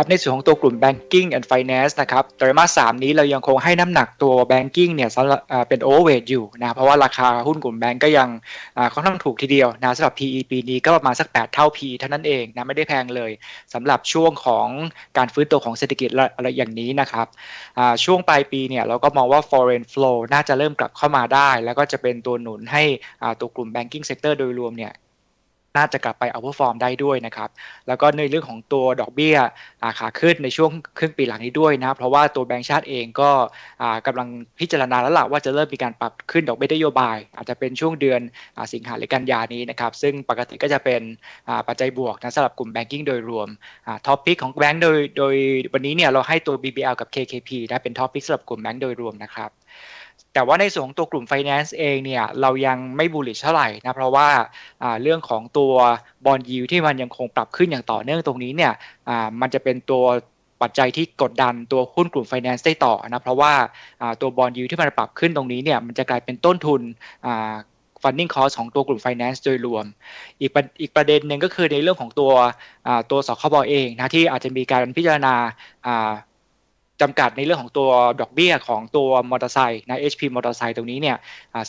ครับในส่วนของตัวกลุ่ม banking and finance นะครับไตรมาส3นี้เรายังคงให้น้ำหนักตัว banking เนี่ยเป็น overweight อยู่นะเพราะว่าราคาหุ้นกลุ่มแบงก์ก็ยังค่อนข้างถูกทีเดียวนะสำหรับ PE ปีนี้ก็ประมาณสัก 8 เท่า PE เท่านั้นเองนะไม่ได้แพงเลยสำหรับช่วงของการฟื้นตัวของเศรษฐกิจอะไรอย่างนี้นะครับช่วงปลายปีเนี่ยเราก็มองว่า foreign flow น่าจะเริ่มกลับเข้ามาได้ แล้วก็จะเป็นตัวหนุนให้ตัวกลุ่ม banking sector โดยรวมเนี่ย น่าจะกลับไปเอาพอร์ฟอร์มได้ด้วยนะครับ แล้วก็ในเรื่องของตัวดอกเบี้ยขาขึ้นในช่วงครึ่งปีหลังนี้ด้วยนะ เพราะว่าตัวแบงก์ชาติเองก็กำลังพิจารณาแล้วล่ะว่าจะเริ่มมีการปรับขึ้นดอกเบี้ยนโยบาย อาจจะเป็นช่วงเดือนสิงหาหรือกันยานี้นะครับ ซึ่งปกติก็จะเป็นปัจจัยบวกนะสำหรับกลุ่มแบงกิ้งโดยรวมท็อปพิกของแบงก์โดยโดยวันนี้เนี่ยเราให้ตัว BBL กับ KKP นะเป็นท็อปพิกสำหรับกลุ่มแบงก์โดยรวมนะครับ แต่ว่าในส่วนของตัวกลุ่ม Finance เองเนี่ยเรายังไม่บูลลิชเท่าไหร่นะเพราะว่าเรื่องของตัวบอลยูที่มันยังคงปรับขึ้นอย่างต่อเนื่องตรงนี้เนี่ยมันจะเป็นตัวปัจจัยที่กดดันตัวหุ้นกลุ่ม Finance ได้ต่อนะเพราะว่าตัวบอลยูที่มันปรับขึ้นตรงนี้เนี่ยมันจะกลายเป็นต้นทุน funding cost ของตัวกลุ่ม finance โดยรวม อีกอีกประเด็นหนึ่งก็คือในเรื่องของตัวตัวสคบเองนะที่อาจจะมีการพิจารณา จำกัดในเรื่องของตัวดอกเบี้ยของตัวมอเตอร์ไซค์นะ HP มอเตอร์ไซค์ตรงนี้เนี่ย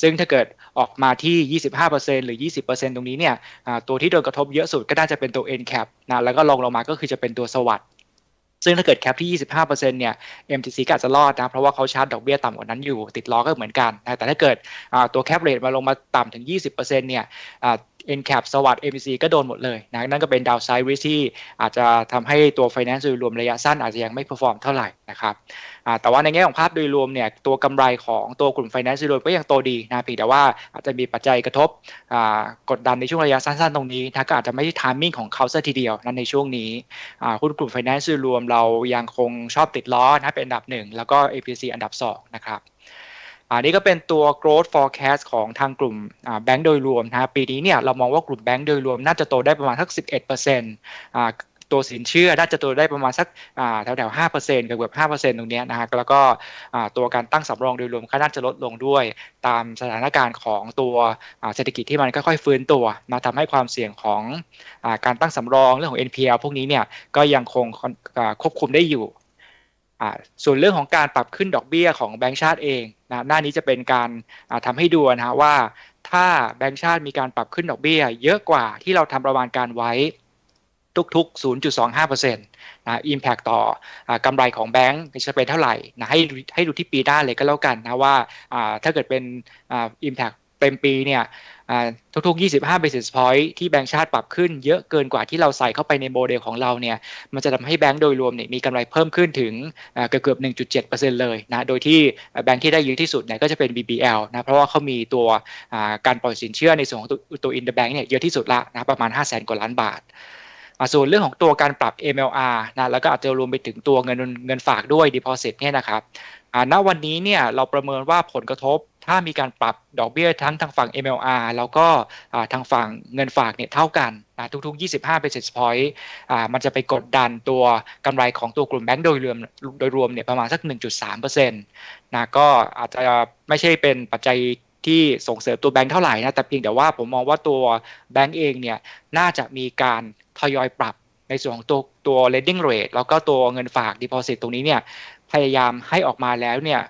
ซึ่งถ้าเกิดออกมาที่ 25%หรือ 20%ตรงนี้เนี่ยตัวที่โดนกระทบเยอะสุดก็น่าจะเป็นตัว NCAP นะแล้วก็ลงลงมาก็คือจะเป็นตัวสวัสด์ซึ่งถ้าเกิดแคปที่ 25%เนี่ย MTC ก็อาจจะรอดนะ เพราะว่าเขาชาร์จดอกเบี้ยต่ำกว่านั้นอยู่ ติดล้อก็เหมือนกันนะแต่ถ้าเกิดตัวแคปเรทมาลงมาต่ำถึง 20%เนี่ย NCAP สวัสด์ MTC ก็โดนหมดเลยนะนั่นก็เป็นดาวไซด์ริที่อาจจะทำให้ตัว Finance โดยรวมระยะสั้นอาจจะยังไม่เพอร์ฟอร์มเท่าไหร่นะครับแต่ว่าในแง่ของภาพโดยรวมเนี่ยตัวกำไรของตัวกลุ่ม Finance โดยรวมก็ยังโตดีนะเพียงแต่ว่าอาจจะมีปัจจัยกระทบกดดันในช่วงระยะสั้นๆ ตรงนี้นะก็อาจจะไม่ใช่ทามมิ่งของเขาซะทีเดียวนั้นในช่วงนี้หุ้นกลุ่ม Finance โดยรวมเรายังคงชอบติดล้อนะเป็นอันดับหนึ่งแล้วก็ APC อันดับ2นะครับ อันนี้ก็เป็นตัว growth forecast ของทางกลุ่มแบงก์โดยรวมนะปีนี้เนี่ยเรามองว่ากลุ่มแบงก์โดยรวมน่าจะโตได้ประมาณสัก 11%ตัวสินเชื่อน่าจะโตได้ประมาณสักแถวแถวห้าเปอร์เซ็นต์กับเกือบห้าเปอร์เซ็นต์ตรงนี้นะฮะแล้วก็ตัวการตั้งสำรองโดยรวมก็น่าจะลดลงด้วย ตามสถานการณ์ของตัวเศรษฐกิจที่มันค่อยๆฟื้นตัวมาทำให้ความเสี่ยงของการตั้งสำรองเรื่องของ NPL พวกนี้เนี่ยก็ยังคงควบคุมได้อยู่ ส่วนเรื่องของการปรับขึ้นดอกเบี้ยของแบงก์ชาติเองนะหน้านี้จะเป็นการทำให้ดูนะฮะว่า ถ้าแบงก์ชาติมีการปรับขึ้นดอกเบี้ย เยอะกว่าที่เราทำประมาณการไว้ทุกๆ 0.25%นะอิมแพคต่อกำไรของแบงก์จะเป็นเท่าไหร่นะให้ให้ดูที่ปีหน้าเลยก็แล้วกันนะว่าถ้าเกิดเป็นอิมแพค เต็มปีเนี่ยทุกๆ 25 basis point ที่แบงก์ชาติปรับขึ้นเยอะเกินกว่าที่เราใส่เข้าไปในโมเดลของเราเนี่ย มันจะทำให้แบงก์โดยรวมเนี่ยมีกำไรเพิ่มขึ้นถึงเกือบ1.7%เลยนะ โดยที่แบงก์ที่ได้เยอะที่สุดเนี่ยก็จะเป็น BBL นะ เพราะว่าเขามีตัวการปล่อยสินเชื่อในส่วนของตัวอินเตอร์แบงก์เนี่ยเยอะที่สุดละนะประมาณ 5 0 0 0 0 0 กว่าล้านบาทส่วนเรื่องของตัวการปรับ MLR นะแล้วก็อาจจะรวมไปถึงตัวเงินเงินฝากด้วย deposit เนี่ยนะครับณวันนี้เนี่ยเราประเมินว่าผลกระทบ ถ้ามีการปรับดอกเบี้ยทั้งทางฝั่ง MLR แล้วก็ทางฝั่งเงินฝากเนี่ยเท่ากันนะทุกๆ 25 basis point มันจะไปกดดันตัวกำไรของตัวกลุ่มแบงก์โดยรวมโดยรวมเนี่ยประมาณสัก 1.3%นะก็อาจจะไม่ใช่เป็นปัจจัยที่ส่งเสริมตัวแบงก์เท่าไหร่นะ แต่เพียงแต่ว่าผมมองว่าตัวแบงก์เองเนี่ยน่าจะมีการทยอยปรับในส่วนของตัวตัว lending rate แล้วก็ตัวเงินฝาก deposit ตรงนี้เนี่ย พยายามให้ออกมาแล้วเนี่ย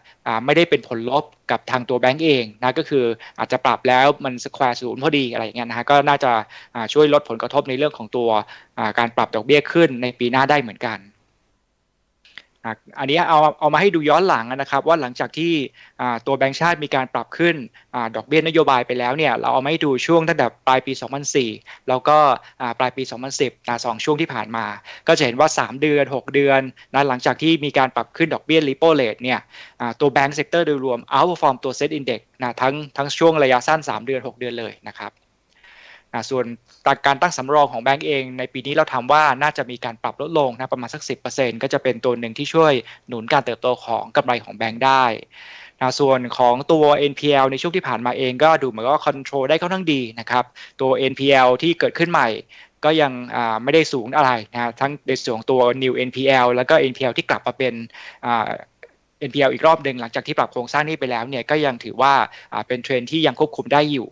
ไม่ได้เป็นผลลบกับทางตัวแบงก์เองนะก็คืออาจจะปรับแล้วมันสแควร์ศูนย์พอดีอะไรอย่างเงี้ยนะฮะก็น่าจะช่วยลดผลกระทบในเรื่องของตัวการปรับดอกเบี้ยขึ้นในปีหน้าได้เหมือนกัน อันนี้เอาเอามาให้ดูย้อนหลังนะครับว่าหลังจากที่ตัวแบงก์ชาติมีการปรับขึ้นดอกเบี้ยนโยบายไปแล้วเนี่ยเราเอามาให้ดูช่วงตั้งแต่ปลายปี 2004 แล้วก็ปลายปี 2010นะสองช่วงที่ผ่านมา ก็จะเห็นว่า 3 เดือน 6 เดือนนะหลังจากที่มีการปรับขึ้นดอกเบี้ยรีโปเลทเนี่ยตัวแบงก์เซกเตอร์โดยรวมเอาฟอร์มตัวเซ็ตอินเด็กซ์นะทั้งทั้งช่วงระยะสั้น 3 เดือน 6 เดือนเลยนะครับ ส่วนการตั้งสำรองของแบงก์เองในปีนี้เราทำว่าน่าจะมีการปรับลดลงนะประมาณสัก 10%ก็จะเป็นตัวหนึ่งที่ช่วยหนุนการเติบโตของกำไรของแบงก์ได้นะส่วนของตัว NPL ในช่วงที่ผ่านมาเองก็ดูเหมือนว่าคอนโทรลได้ค่อนข้างดีนะครับ ตัว NPL ที่เกิดขึ้นใหม่ก็ยังไม่ได้สูงอะไรนะทั้งในส่วนของตัว new NPL แล้วก็ NPL ที่กลับมาเป็น NPL อีกรอบหนึ่งหลังจากที่ปรับโครงสร้างนี้ไปแล้วเนี่ยก็ยังถือว่าเป็นเทรนที่ยังควบคุมได้อยู่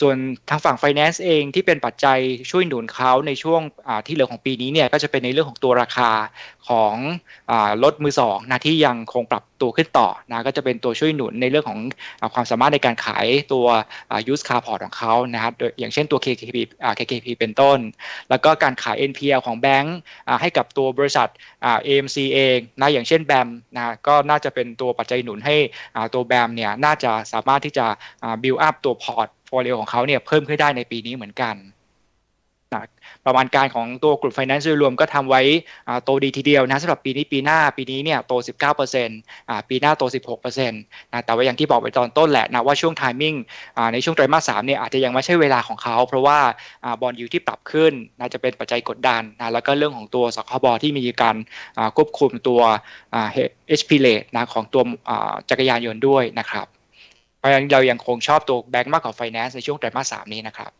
ส่วนทางฝั่ง Finance เองที่เป็นปัจจัยช่วยหนุนเขาในช่วงที่เหลือของปีนี้เนี่ยก็จะเป็นในเรื่องของตัวราคาของอรถมือสองนะที่ยังคงปรับตัวขึ้นต่อนะก็จะเป็นตัวช่วยหนุนในเรื่องของอความสามารถในการขายตัวอ่า used car port ของเขานะครับอย่างเช่นตัว KKP KKP เป็นต้น แล้วก็การขาย NPL ของแบงก์ให้กับตัวบริษัทอ่า AMC เองนะอย่างเช่นแบมนะก็น่าจะเป็นตัวปัจจัยหนุนให้ตัวแบมเนี่ยน่าจะสามารถที่จะ build up ตัวพอร์ต โฟลิโอของเขาเนี่ยเพิ่มขึ้นได้ในปีนี้เหมือนกันนะประมาณการของตัวกลุ่ม Finance โดยรวมก็ทำไว้โตดีทีเดียวนะสำหรับปีนี้ปีหน้าปีนี้เนี่ยโต 19%อ่าปีหน้าโต 16%นะแต่ว่าอย่างที่บอกไปตอนต้นแหละนะว่าช่วง timing อ่าในช่วงไตรมาสสามเนี่ยอาจจะยังไม่ใช่เวลาของเขา เพราะว่าบอลยูที่ปรับขึ้นนะจะเป็นปัจจัยกดดันนะแล้วก็เรื่องของตัวสคบที่มีการควบคุมตัว HP rate นะของตัวจักรยานยนต์ด้วยนะครับ ราะฉะนั้นเรายังคงชอบตัวแบงก์มากกว่าไฟแนนซ์ในช่วงไตรมาสสามนี้นะครับ